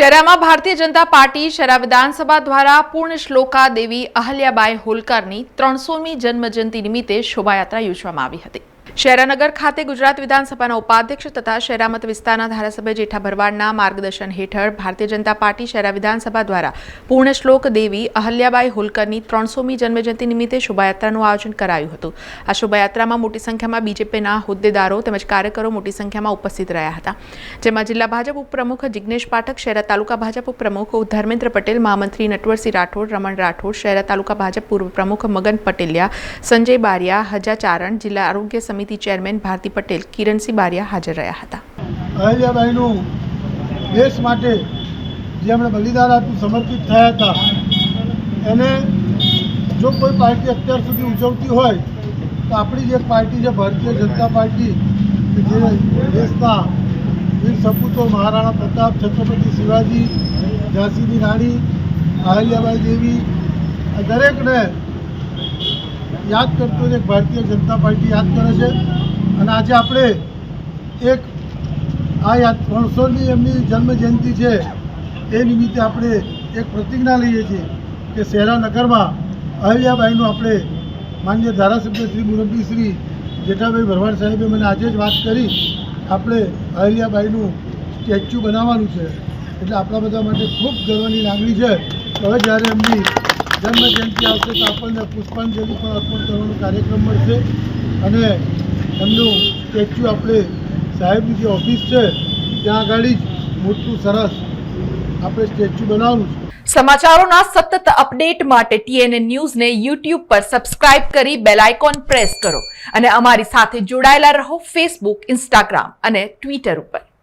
શહેરામાં Bharatiya Janata party Shehera વિધાનસભા દ્વારા પૂર્ણ શ્લોકા દેવી અહલ્યાબાઈ હોલકરની ત્રણસોમી જન્મજયંતિ નિમિત્તે શોભાયાત્રા યોજવામાં આવી હતી. શહેરાનગર ખાતે ગુજરાત વિધાનસભાના ઉપાધ્યક્ષ તથા શેરામત વિસ્તારના ધારાસભ્ય જેઠા ભરવાડના માર્ગદર્શન હેઠળ ભારતીય જનતા પાર્ટી શેરા વિધાનસભા દ્વારા પૂર્ણ શ્લોક દેવી અહલ્યાબાઈ હોલકરની ત્રણસોમી જન્મજયંતિ નિમિત્તે શોભાયાત્રાનું આયોજન કરાયું હતું. આ શોભાયાત્રામાં મોટી સંખ્યામાં બીજેપીના હોદ્દેદારો તેમજ કાર્યકરો મોટી સંખ્યામાં ઉપસ્થિત રહ્યા હતા. જેમાં જિલ્લા ભાજપ ઉપપ્રમુખ જિજ્ઞેશ પાઠક શહેરા તાલુકા ભાજપ ઉપપ્રમુખ ધર્મેન્દ્ર પટેલ, મહામંત્રી નટવરસિંહ રાઠોડ, રમણ રાઠોડ શહેરા તાલુકા ભાજપ પૂર્વ પ્રમુખ મગન પટેલિયા, સંજય બારિયા, હજા ચારણ, જિલ્લા આરોગ્ય સમિતિ ચેરમેન ભારતી પટેલ કિરણસિંહ બારિયા હાજર રહ્યા હતા. અહલ્યાબાઈનું દેશ માટે જે એમણે બલિદાન આપ્યું, સમર્પિત થયા હતા, એને જો કોઈ પાર્ટી અત્યાર સુધી ઉજવતી હોય, તો આપણી જે પાર્ટી છે, ભારતીય જનતા પાર્ટી જે દેશના વીર સપૂતો મહારાણા પ્રતાપ છત્રપતિ શિવાજી, ઝાંસીની રાણી, અહલ્યાબાઈ દેવી દરેકને યાદ કરતો એક ભારતીય જનતા પાર્ટી યાદ કરે છે. અને આજે આપણે એક આ યાદ ત્રણસોની એમની જન્મ જયંતિ છે, એ નિમિત્તે આપણે એક પ્રતિજ્ઞા લઈએ છીએ કે શહેરા નગરમાં અહલ્યાબાઈનું આપણે માન્ય ધારાસભ્ય શ્રી મુરબ્બી શ્રી જેઠાભાઈ ભરવાડ સાહેબે મને આજે જ વાત કરી, આપણે અહલ્યાબાઈનું સ્ટેચ્યુ બનાવવાનું છે. એટલે આપણા બધા માટે ખૂબ ગર્વની લાગણી છે. હવે જ્યારે એમની જન્મ જયંતિ આવશે તો આપણને પુષ્પાંજલિ પણ અર્પણ કરવાનો કાર્યક્રમ મળશે. અને એમનું સ્ટેચ્યુ આપણે સાહેબની જે ઓફિસ છે, ત્યાં આગળ જ મોટું સરસ આપણે સ્ટેચ્યુ બનાવવાનું છે. સમાચારોના સતત અપડેટ માટે ટીએનએ ન્યૂઝને યુટ્યુબ પર સબસ્ક્રાઇબ કરી બેલ આઇકોન પ્રેસ કરો. અને અમારી સાથે જોડાયેલા રહો ફેસબુક ઇન્સ્ટાગ્રામ અને ટ્વિટર ઉપર.